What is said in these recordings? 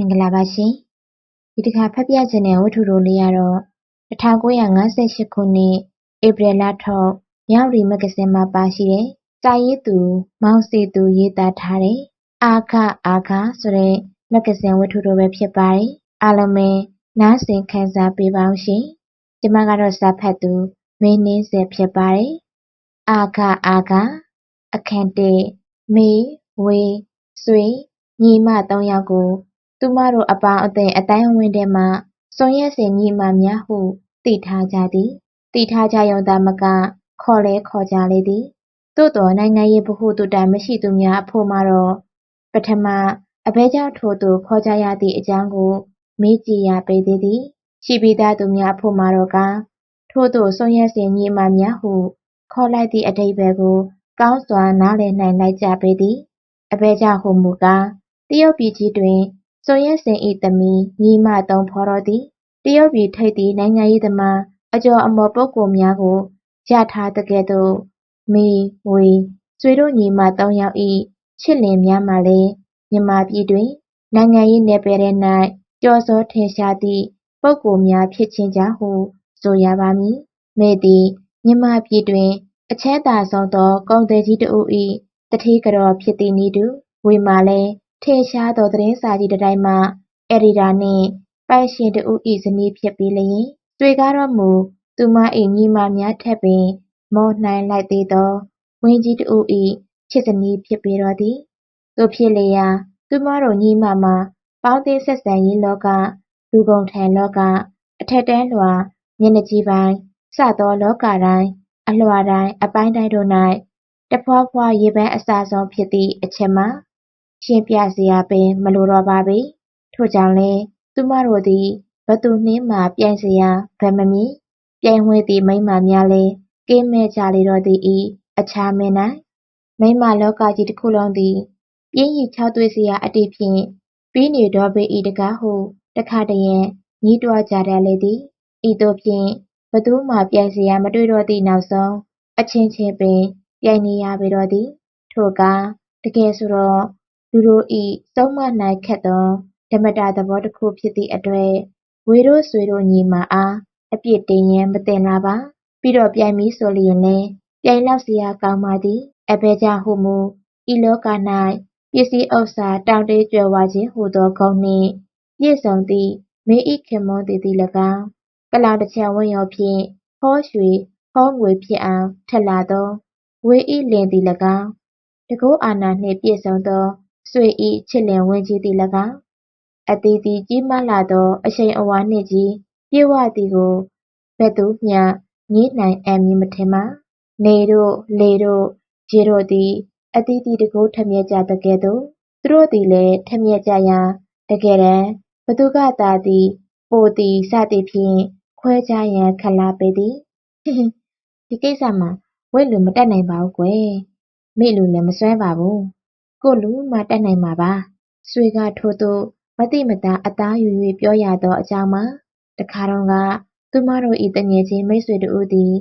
င်္ဂလာပါရှင်ဒီတစ်ခါဖတ်ပြခြင်းတဲ့ဝတ္ထုတိုလေးကတော့1958ခုနှစ်ဧပြီလထုတ်မြောက်ရီမဂ္ဂဇင်းမှာပါရှိတဲ့စာရေးသူ မောင်စီသူရေးသားထားတဲ့အာခအာခဆိုတဲ့မဂ္ဂဇင်းဝတ္ထုတိုပဲဖြစ်ပါတယ်အားလုံးပဲနားဆင်ခံစားပေးပါအောင်ရှင်ဒီမှာကတော့စာဖတ်သူမင်းနှင်းစေဖြစ်ပါတယ်အာခအာခအခန့်တဲ့မေဝေဆွေညီမသုံးယောက်ကို သူမတို့အပေါင်းအသင်းအသိုင်းအဝိုင်းထဲမှာဆွန်ရက်စင်ညီမများဟု သိထားကြသည်။သိထားကြရုံသာမက ခေါ်လည်းခေါ်ကြလေသည်။သို့သော် နိုင်ငံရေးဗဟုသုတ မရှိသူများအဖို့မှာတော့ ပထမ အဘယ်ကြောင့် ထိုသို့ ခေါ်ကြရသည့်အကြောင်းကို မေးကြည့်ရပေသေးသည်။ရှိပြီးသားသူများအဖို့မှာတော့ကား ထိုသို့ဆွန်ရက်စင်ညီမများဟု ခေါ်လိုက်သည့် အဓိပ္ပါယ်ကို ကောင်းစွာ နားလည်နိုင်လိုက်ကြပေသည်။အဘယ်ကြောင့် ဟူမူကား တရုတ်ပြည်ကြီးတွင် ဆွန်ယက်စိန်၏သမီးညီမသုံးဖော်တော်သည်တရုတ်ပြည်ထိပ်သည့်နိုင်ငံရေးသမားအကျော်အမော်ပုဂ္ဂိုလ်များကိုရထားသကဲ့သို့မေဝေဆွေတို့ညီမသုံးယောက်၏ချစ်လင်များမှာလည်းမြန်မာပြည်တွင်နိုင်ငံရေးနယ်ပယ်ထဲ၌ကျော်စောထင်ရှားသည့်ပုဂ္ဂိုလ်များဖြစ်ခြင်းကြောင့်ဟုဆိုရပါမည်။မေသည်မြန်မာပြည်တွင် အချမ်းသာဆုံးသောကုန်သည်ကြီးတစ်ဦး၏တထေးကတော်ဖြစ်သည်နည်းတူဝေမှာလည်း ထင်ရှားသော သတင်းစာကြီးတစ်တိုက်မှ အယ်ဒီတာနှင့် ပိုင်ရှင်တစ်ဦး၏ဇနီးဖြစ်ပြီးလျှင်ဆွေကားတော်မူ သူမ၏ညီမများထက်ပင် မောနိုင်လိုက်သေးသောဝင်းကြီးတစ်ဦး၏ချစ်ဇနီးဖြစ်ပေတော့သည်။သို့ဖြစ်လျက်သူမတို့ညီမမှာ ပေါင်းသင်းဆက်ဆံရေးလောက၊လူကုန်ထမ်းလောက၊အထက်တန်းလွှာ၊မျက်နှာကြီးပိုင်း စသောလောကတိုင်း၊အလွှာတိုင်း အပိုင်းတိုင်းတို့၌တဖွာဖွာ ရေပန်းအစဆုံးဖြစ်သည့်အချက်မှာ ရှင်းပြစရာပင် မလိုတော့ပါပေ။ထို့ကြောင့်လည်း သူမတို့သည် ဘယ်သူနှင့်မှ ပြိုင်စရာဘက်မမြင်၊ပြိုင်ဝှေ့သည့် မိန်းမများလည်း ကင်းမဲ့ကြလေတော့သည်၏အခြားမင်း၌မိန်းမလောကကြီးတစ်ခုလုံးသည် ပျင်းရိခြောက်သွေ့စရာအတိဖြင့်ပြီးနေတော့ပေ၏တကားဟု တခါတရံ ညည်းတွားကြတတ်လေသည်။ဤသို့ဖြင့် ဘယ်သူမှ ပြိုင်စရာမတွေ့တော့သည့် နောက်ဆုံး အချင်းချင်းပင် ပြိုင်နေရပေတော့သည်။ထိုအခါ တကယ်ဆိုတော့ လူတို့၏ဆုံးမနိုင်ခက်သော ဓမ္မတာသဘောတစ်ခုဖြစ်သည့်အတွက် ဝေတို့ဆွေတို့ညီမအား အပြစ်တင်ရန် မသင့်လားပါ။ပြီးတော့ပြိုင်မည်ဆိုလျှင်လည်း ပြိုင်လောက်စရာကောင်းပါသည်။အဘယ်ကြောင့်ဟုမူ ဤလောက၌ပစ္စည်းဥစ္စာ တောင့်တင်းကြွယ်ဝခြင်းဟူသော ဂုဏ်နှင့်ပြည့်စုံသည့် မင်း၏ခင်ပွန်းသည်သည်၎င်း၊ကုလားတချံဝတ်ရုံဖြင့် ဟောရွှေဟောငွေဖြစ်အောင် ထက်လာသော ဝေ၏လင်သည်၎င်း၊တန်ခိုးအာဏာနှင့်ပြည့်စုံသော ဆွေ၏ချစ်လင်ဝင်းကြီးသည်၎င်း၊အသီးသီးကြီးမားလှသော အရှိန်အဝါနှင့်ချည်းပြည့်ဝသည်ကိုဘယ်သူမျှငြင်းနိုင်အံ့မည်မထင်ပါ။နေတို့လေတို့ရေတို့သည်အသီးသီးတန်ခိုးထမြောက်ကြသကဲ့သို့သူတို့သည်လည်းထမြောက်ကြရာတကယ်တမ်းဘယ်သူကသာသည်ပိုသည်စသည်ဖြင့်ခွဲခြားရန်ခက်လှပေသည်။ဟင်ဒီကိစ္စမှာဝင့်လူမတတ်နိုင်ပါဘူးကွယ်။မေ့လူလည်းမစွမ်းပါဘူး။ ကိုယ့်လူမှတတ်နိုင်မှာပါ။ဆွေကထိုသို့မသိမသာအသားယူ၍ပြောရသောအကြောင်းမှာတခါတုန်းကသူမတို့၏သူငယ်ချင်းမိတ်ဆွေတစ်ဦးသည်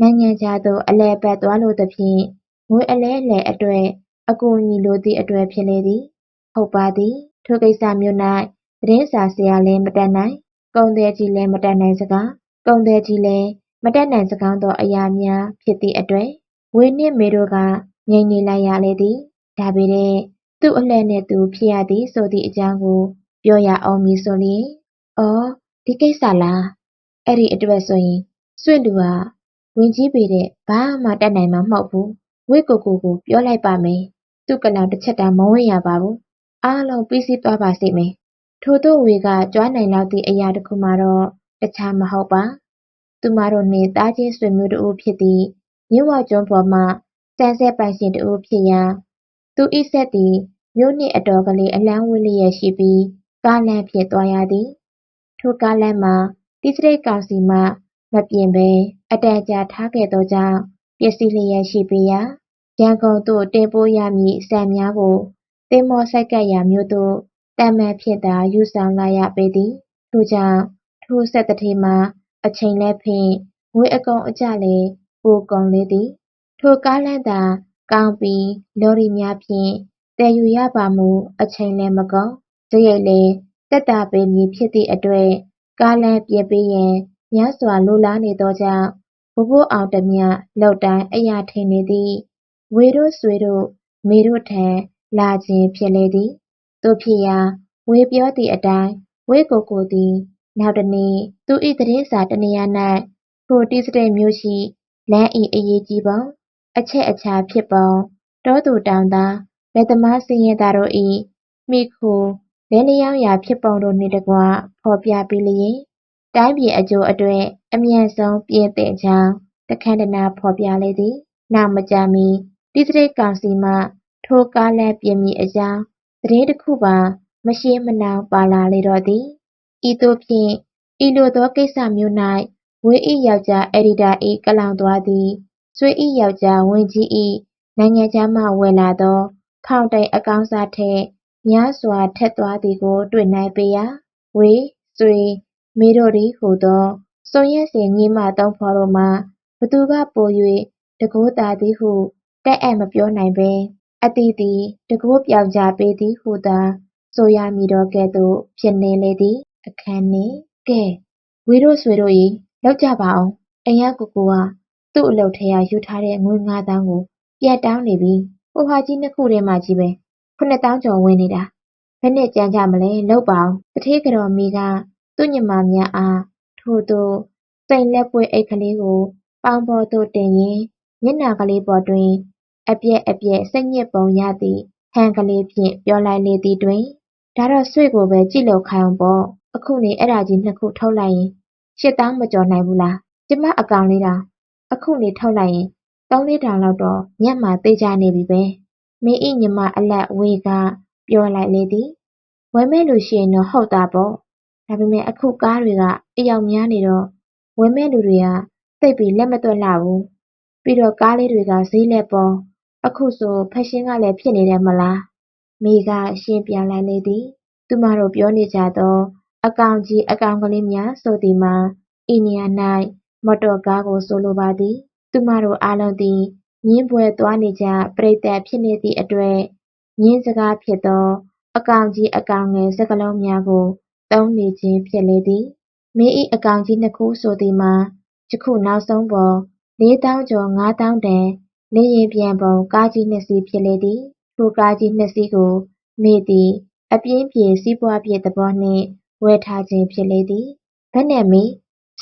နိုင်ငံခြားသို့အလည်အပတ်သွားလိုသဖြင့်ငွေအလဲအလှယ်အတွက်အကူအညီလိုသည့်အတွက်ဖြစ်လေသည်။ဟုတ်ပါသည်။ထိုကိစ္စမျိုး၌သတင်းစာဆရာလည်းမတတ်နိုင်၊ကုန်သည်ကြီးလည်းမတတ်နိုင်စကား၊ကုန်သည်ကြီးလည်းမတတ်နိုင်စကောင်းသောအရာများဖြစ်သည့်အတွက်ဝေနှင့်မေတို့ကငြိမ်နေလိုက်ရလေသည်။ ဒါပေမဲ့ သူ့အလှည့်နှင့်သူ ဖြစ်ရသည်ဆိုသည့်အကြောင်းကို ပြောရအောင်မည်ဆိုလျှင်“အော် ဒီကိစ္စလား။အဲ့ဒီအတွက်ဆိုရင်စွင့်လူကဝင်ကြီးပေတဲ့ဘာမှ တတ်နိုင်မှာ မဟုတ်ဘူး။ဝေ့ကိုကိုကို ပြောလိုက်ပါမယ်။သူ့ကလောင်တစ်ချက်တောင် မဝင့်ရပါဘူး။အားလုံး ပြီးစီးသွားပါစေမယ်။ထိုသို့ဝေကကြွားနိုင်လောက်သည့် အရာတစ်ခုမှာတော့ တခြားမဟုတ်ပါ။သူမတို့နှင့် သားချင်းဆွေမျိုးတစ်ဦးဖြစ်သည့် မြစ်ဝကျွန်းပေါ်မှ ဆန်းဆက်ပိုင်ရှင်တစ်ဦးဖြစ်ရာ သူ၏ဆက်သည် မြို့နှင့်အတော်ကလေး အလှမ်းဝေးလျက်ရှိပြီး ကားလမ်းဖြင့် သွားရသည်။ထိုကားလမ်းမှာ တိစရိတ်ကောင်စီမှ မပြင်ဘဲ အတန်ကြာထားခဲ့သောကြောင့် ပျက်စီးလျက်ရှိပေရာ ရန်ကုန်သို့ တင်ပို့ရမည့် ဆန်များကို သင်္ဘောဆိုက်ကပ်ရာမြို့သို့ သာမန်ဖြင့်သာ ယူဆောင်လာရပေသည်။ထို့ကြောင့် ထိုစက်သူဌေးမှာ အချိန်လည်းဖိ၊ငွေအကုန်အကျလည်း ပိုကုန်လေသည်။ထိုကားလမ်းသာ ကောင်းပြီး လော်ရီများဖြင့် သယ်ယူရပါမူ အချိန်လည်းမကုန်၊စရိတ်လည်းတသက်သာပေမည်ဖြစ်သည့်အတွက် ကားလမ်းပြင်ပေးရန် များစွာလိုလားနေသောကြောင့် ဘိုးဘိုးအောင်တစ်မျှ လုပ်တိုင်းအရာထင်နေသည်ဝေတို့ဆွေတို့ မေတို့ထံ လာခြင်းဖြစ်လေသည် သို့ဖြစ်ရာ ဝေပြောသည့်အတိုင်း ဝေကိုကိုသည် နောက်တစ်နေ့ သူ၏သတင်းစာတစ်နေရာ၌ထိုတီးစတိတ်မြို့ရှိ လမ်း၏အရေးကြီးပုံ အချက်အခြာဖြစ်ပုံတောသူတောင်သားလယ်သမားဆင်းရဲသားတို့၏မိခိုလဲလျောင်းရာဖြစ်ပုံတို့နှင့်တကွဖော်ပြပြီးလျင်တိုင်းပြည်အကျိုးအတွက်အမြန်ဆုံးပြင်သင့်ကြောင်းတခမ်းတနားဖော်ပြလေသည်နောက်မကြာမီတီးစတိတ်ကောင်စီမှထိုကားလမ်းပြင်မည်အကြောင်းသတင်းတစ်ခုပါမရှေးမနှောင်းပါလာလေတော့သည်ဤသို့ဖြင့်ဤလိုသောကိစ္စမျိုး၌ဝေ၏ယောက်ျားအယ်ဒီတာ၏ကလောင်သွားသည် ဆွေ၏ယောက်ျားဝန်ကြီး၏နိုင်ငံခြားမှဝယ်လာသော ဖောင်တိန်အကောင်းစားထက်များစွာထက်သွားသည်ကို တွေ့နိုင်ပေရာဝေဆွေမေတို့သည်ဟူသောစွန်ရက်စင်ညီမသုံးဖော်တို့မှဘသူကပို၍တကိုးသာသည်ဟုတက်အပ်မပြောနိုင်ပဲအသီးသီးတကိုးပြောင်ကြပေးသည်ဟုသာဆိုရမည်တော့ကဲ့သို့ဖြစ်နေလေသည် အခန်းနှင့်ကဲဝေတို့ဆွေတို့၏လောက်ကြပါအောင်အင်ရကိုကိုက သူ့အလုပ်ထဲကယူထားတဲ့ငွေငါးသောင်းကို ပြတ်တောင်းနေပြီဟိုဟာကြီးနှစ်ခုထဲမှာကြီးပဲခုနှစ်တောင်းကျော်ဝင်နေတာဘယ်နဲ့ကြမ်းကြမလဲလောက်ပါအောင်တထေးကြော်မီကသူ့ညီမများအားထို့သို့စိန်လက်ပွေအိတ်ကလေးကို ပေါင်းပေါ်သို့တင်ရင်မျက်နှာကလေးပေါ်တွင် အပြက်အပြက်စိတ်ညစ်ပုံရသည့်ဟန်ကလေးဖြင့်ပြောလိုက်လေသည်တွင်ဒါတော့ဆွေကိုပဲကြည့်လို့ခိုင်းအောင်ပေါ့အခုနေအဲ့ဒါကြီးနှစ်ခုထုတ်လိုက်ရင်ရှစ်တောင်းမကျော်နိုင်ဘူးလားကျမအကောင်လေးတောင် အခုနေထုတ်လိုက်ရင်သုံးလေးတောင်လောက်တော့ညက်မှာသိကြနေပြီပဲမင်းဤညီမအလက်ဝေကပြောလိုက်လေသည်ဝယ်မဲ့လူရှိရင်တော့ဟုတ်တာပေါ့ဒါပေမဲ့အခုကားတွေကအယောက်များနေတော့ဝယ်မဲ့လူတွေကသိပ်ပြီးလက်မတွက်လှဘူးပြီးတော့ကားလေးတွေကဈေးလက်ပေါ်အခုဆိုဖက်ရှင်ကလည်းဖြစ်နေတယ်မလားမိကရှင်းပြလိုက်လေသည်သူမတို့ပြောနေကြသော အကောင်ကြီးအကောင်ကလေးများဆိုသည်မှာဤနေရာ၌ မော်တော်ကားကို ဆိုလိုပါသည် သူမတို့အားလုံးသည် မြင်းပွဲသွားနေကြပရိသတ်ဖြစ်နေသည့်အတွက် မြင်းစကားဖြစ်သော အကောင်ကြီး အကောင်ငယ် စကားလုံးများကို သုံးနေခြင်း ဖြစ်လေသည် မင်း၏အကောင်ကြီးနှစ်ခုဆိုသည်မှာ ယခုနောက်ဆုံးပေါ် လေးတောင်းကျော်ငါးတောင်းတန် လေရင်ပြန်ပုံ ကားကြီးနှစ်စီး ဖြစ်လေသည် ထိုကားကြီးနှစ်စီးကိုမိသည် အပြင်းပြေ စီးပွားပြေသဘောနှင့် ဝယ်ထားခြင်း ဖြစ်လေသည်ဘယ်နဲ့မီ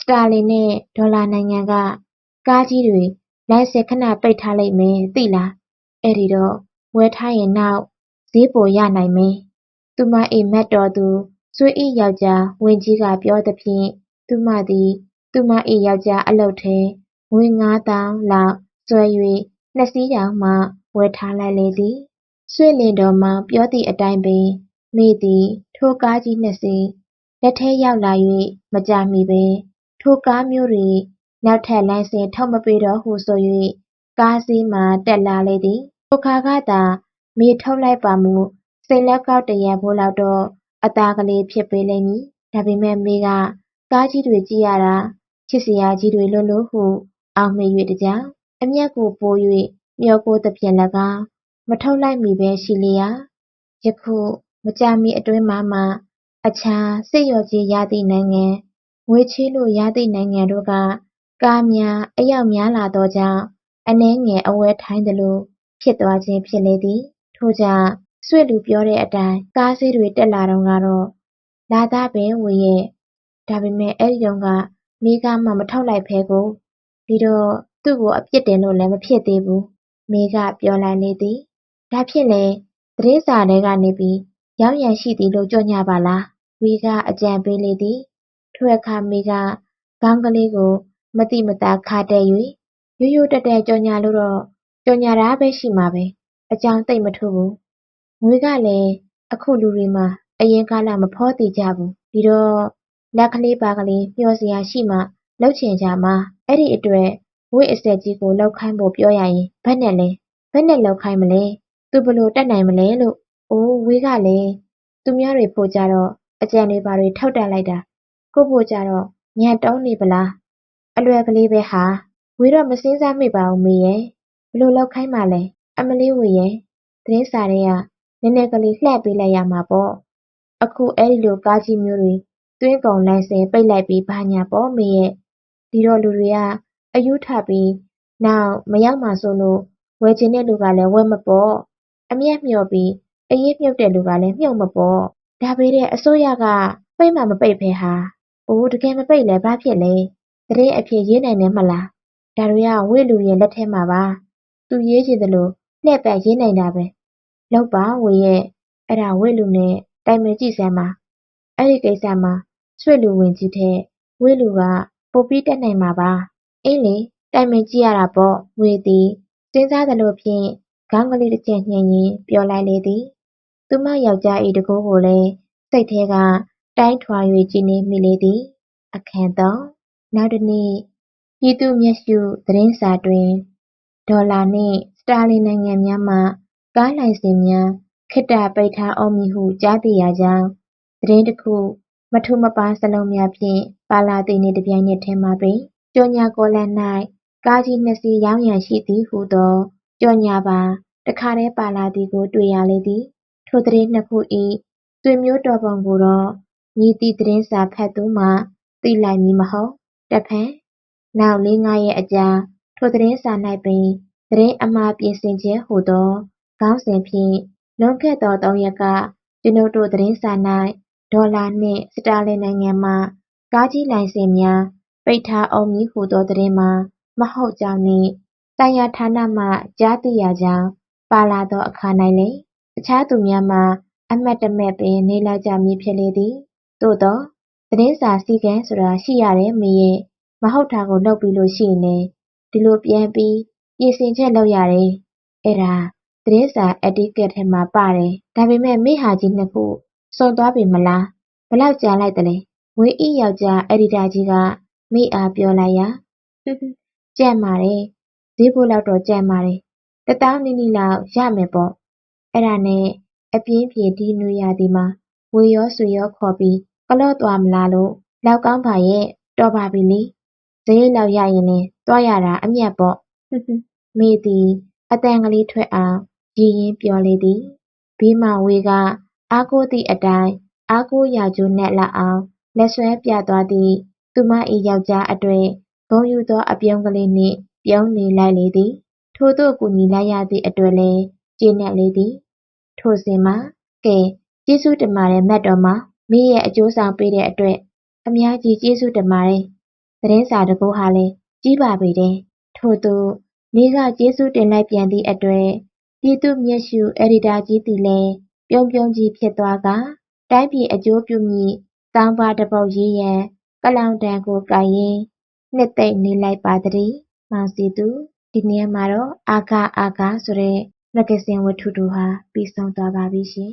စတာလင်နဲ့ဒေါ်လာနိုင်ငံက ကားကြီးတွေလိုင်စင်ခဏပိတ်ထားလိုက်မယ်သိလားအဲ့ဒီတော့ဝယ်ထားရင်နောက်ဈေးပိုရနိုင်မယ်သူမအိမ်မက်တော်သူဆွေဤယောက်ျားဝင်ကြီးကပြောသဖြင့်သူမသည်သူမ၏ယောက်ျားအလုပ်ထဲငွေငါးတောင်းလောက်ဆွဲ၍နှစ်စီးတောင်မှဝယ်ထားလိုက်လေသည်ဆွေလင်တော်မှပြောသည့်အတိုင်းပင်မိသည်ထိုကားကြီးနှစ်စီးလက်ထဲရောက်လာ၍မကြာမီပင် ထိုကားမျိုးတွေ နောက်ထပ်လိုင်စင်ထုတ်မပေးတော့ဟုဆို၍ကားစီးမှတက်လာလေသည် ထိုခါကသာ မေထုတ်လိုက်ပါမူ စိတ်လက်ကောက်တရံဖိုးလောက်တော့ အသားကလေးဖြစ်ပေးလိမ့်မည် ဒါပေမဲ့ မေက ကားကြီးတွေကြည့်ရတာ ချစ်စရာကြီးတွေလို့လို့ဟု အောက်မေ့၍တကြောင်အမျက်ကိုပိုး၍မျောကိုသဖြင့်၎င်း မထုတ်လိုက်မီပဲရှိလျာယခု မကြာမီအတွင်းမှမှ အခြားစစ်ရော်ကြီးရသည့်နိုင်ငံ ငွေချေးလို့ရသည့်နိုင်ငံတို့က ကားများအယောက်များလာသောကြောင့် အနှဲငယ် အဝဲထိုင်းသလို ဖြစ်သွားခြင်းဖြစ်လေသည် ထို့ကြောင့် ဆွေလူပြောတဲ့အတိုင်း ကားဈေးတွေ တက်လာတုန်းကတော့လာသားပဲဝေရဲ့ ဒါပေမဲ့ အဲ့ဒီတုန်းကမိကမှ မထုတ်လိုက်ဖဲကို ဒီတော့ သူ့ကို အပြစ်တင်လို့လည်း မဖြစ်သေးဘူးမိကပြောလိုက်လေသည် ဒါဖြစ်လေသတင်းစာတွေကနေပြီး ရောက်ရန်ရှိသည်လို့ ကြော်ညာပါလားဝီကအကြံပေးလေသည် ထိုအခါမိကခေါင်းကလေးကိုမတိမတာခါတဲ့၍ရိုးရိုးတက်တက်ကြော်ညာလို့တော့ ကြော်ညာတာပဲရှိမှာပဲ အကြောင်းသိမ့်မထူးဘူး ငွေကလည်း အခုလူတွေမှာ အရင်ကလာမဖောတည်ကြဘူးပြီးတော့လက်ကလေးပါကလေးမျောစရာရှိမှလောက်ချင်ကြမှာ အဲ့ဒီအတွက်ဝိအစက်ကြီးကိုလောက်ခိုင်းဖို့ပြောရရင်ဘက်နဲ့လဲဘက်နဲ့လောက်ခိုင်းမလဲ သူဘလို့တက်နိုင်မလဲလို့ အိုးဝေးကလည်း သူများတွေဖို့ကြတော့ အကြံတွေပါတွေထောက်တက်လိုက်တာ ကိုဖို့ကြတော့ညံတုံးနေပလားအလွယ်ကလေးပဲဟာဝေတော့မစင်းစားမိပါဘူးမေရဲ့ဘလို့လောက်ခိုင်းမှလဲအမလေးဝေရဲ့သတင်းစာတွေကနည်းနည်းကလေးလှည့်ပေးလိုက်ရမှာပေါ့အခုအဲ့ဒီလိုကားကြီးမျိုးတွေသွင်းကုန်လိုင်စင်ပိတ်လိုက်ပြီးဘာညာပေါ့မေရဲ့ဒီတော့လူတွေကအယူထပြီးနောက်မရောက်မှဆိုလို့ဝယ်ချင်တဲ့လူကလည်းဝယ်မပေါ့အမျက်မျှော်ပြီးအရေးမြုပ်တဲ့လူကလည်းမြုပ်မပေါ့ဒါပေတဲ့အစိုးရကပိတ်မှမပိတ်ဖဲဟာ အိုးတကယ်မပိတ်လဲဘာဖြစ်လဲတရင်အဖြစ်ရေးနိုင်တယ်မလားဒါတွေကဝေလူရဲ့လက်ထဲမှာပါသူရေးချင်တယ်လို့လှည့်ပတ်ရေးနိုင်တာပဲလောက်ပါဝေရဲ့အဲ့ဒါဝေလူနဲ့တိုင်ပင်ကြည့်စမ်းပါအဲ့ဒီကိစ္စမှာဆွေလူဝင်ကြီးတဲ့ဝေလူကပိုပြီးတက်နိုင်မှာပါအင်းလေတိုင်ပင်ကြည့်ရတာပေါ့ဝေသည်စဉ်းစားသလိုဖြင့်ခေါင်းကလေးတစ်ချက်ညှင်ရင်ပြောလိုက်လေသည်သူမယောက်ျား၏တကိုးကိုလည်းစိတ်ထဲက တိုင်းထွာ၍ကြည်နေမိလေသည် အခန်းသုံးနောက်တစ်နေ့ပြည်သူ့မျက်ရှုသတင်းစာတွင်ဒေါ်လာနှင့်စတာလင်နိုင်ငံများမှကားလိုင်စင်များခေတ္တပိတ်ထားအောင်မည်ဟုကြားသိရကြောင်းသတင်းတစ်ခုမထူမပါစလုံးများဖြင့်ပါလာသည်နှင့်တစ်ပြိုင်နက်တည်းမှာပင်ကြော်ညာကောလန်၌ကားကြီးနှစ်စီးရောင်းရန်ရှိသည်ဟုသောကြော်ညာပါတခါတည်းပါလာသည်ကို တွေ့ရလေသည်ထိုသတင်းနှစ်ခု၏သွေမျိုးတော်ပုံကိုတော့ မည်သည့်သတင်းစာဖတ်သူမှ သိလိုက်မည်မဟုတ် တဖန် နောက်လေးငါးရက်အကြာ ထိုသတင်းစာ၌ပင် သတင်းအမှားပြင်ဆင်ခြင်းဟူသော ခေါင်းစဉ်ဖြင့် လွန်ခဲ့သော သုံးရက်က ကျွန်ုပ်တို့သတင်းစာ၌ဒေါ်လာနှင့် စတာလင်နိုင်ငံမှ ကားကြီးလိုင်စင်များ ပိတ်ထားအောင်မည်ဟူသောသတင်းမှာ မဟုတ်ကြောင်းနှင့် ဆိုင်ရာဌာနမှ ကြားသိရကြောင်း ပါလာသောအခါ၌လည်း အခြားသူများမှာ အမှတ်တမဲ့ပင် နေလာကြမည်ဖြစ်လေသည် သို့သောသတင်းစာစည်းကမ်းဆိုတာရှိရတယ်မေရဲ့မဟုတ်တာကိုလုပ်ပြီးလို့ရှိရင်လည်းဒီလိုပြန်ပြီးပြင်ဆင်ချက်လုပ်ရတယ်အဲ့ဒါသတင်းစာ etiquette ထဲမှာပါတယ်ဒါပေမဲ့မိဟာကြီးနှစ်ခုစွန့်သွားပြီမလားဘလောက်ကြာလိုက်တလဲဝေးဤယောက်ျားအက်ဒီတာကြီးကမိအားပြောလိုက်ရာဟွန်းဟွန်းကြက်ပါတယ်ဈေးဖို့လောက်တော့ကြက်ပါတယ်တတောင်းနီးနီးလောက်ရမယ်ပေါ့အဲ့ဒါနဲ့အပြင်းပြေဒီနွေရာသီမှာဝေရောဆွေရောခေါ်ပြီးက လော့သွားမလားလို့ လောက်ကောင်းပါရဲ့ တော်ပါပြီလေဈေးလောက်ရရင်လည်း သွားရတာအမျက်ပေါ့ ဟွန်းဟွန်း မေသည်အတန်ကလေးထွက်အောင် ရည်ရင်ပြောလေသည် ဘေးမှဝေက အားကိုးသည့်အတိုင်း အားကိုးရာကျိုးနက်လောက်အောင် လက်ဆွဲပြသွားသည့် သူမ၏ယောက်ျားအတွေ့ဂုံယူသောအပြုံးကလေးနှင့် ပြုံးနေလိုက်လေသည် ထို့သို့ကူညီလိုက်ရသည့်အတွက်လည်း ကျေနပ်လေသည် ထိုစဉ်မှာ ကဲ ကျေးဇူးတင်ပါတယ် မတ်တော်မောင် မိရဲ့အကျိုးဆောင်ပေးတဲ့အတွက် အများကြီးကျေးဇူးတင်ပါတယ်သတင်းစာတကူဟာလည်းကြီးပါပေတယ်ထို့သူမိကကျေးဇူးတင်လိုက်ပြန်သည့်အတွက် ပြည်သူ့မျက်ရှုအယ်ဒီတာကြီးသည်လည်းပြုံးပြုံးကြီးဖြစ်သွားက တိုင်းပြည်အကျိုးပြုမည့်စောင်းပါတစ်ပုဒ်ရေးရန် ကလောင်တန်ကိုကိုင်ရင်းနှစ်သိမ့်နေလိုက်ပါသည်မောင်စီသူဒီနေရာမှာတော့အာကအာကဆိုတဲ့မဂ္ဂဇင်းဝတ္ထုတို့ဟာပြီးဆုံးသွားပါပြီရှင်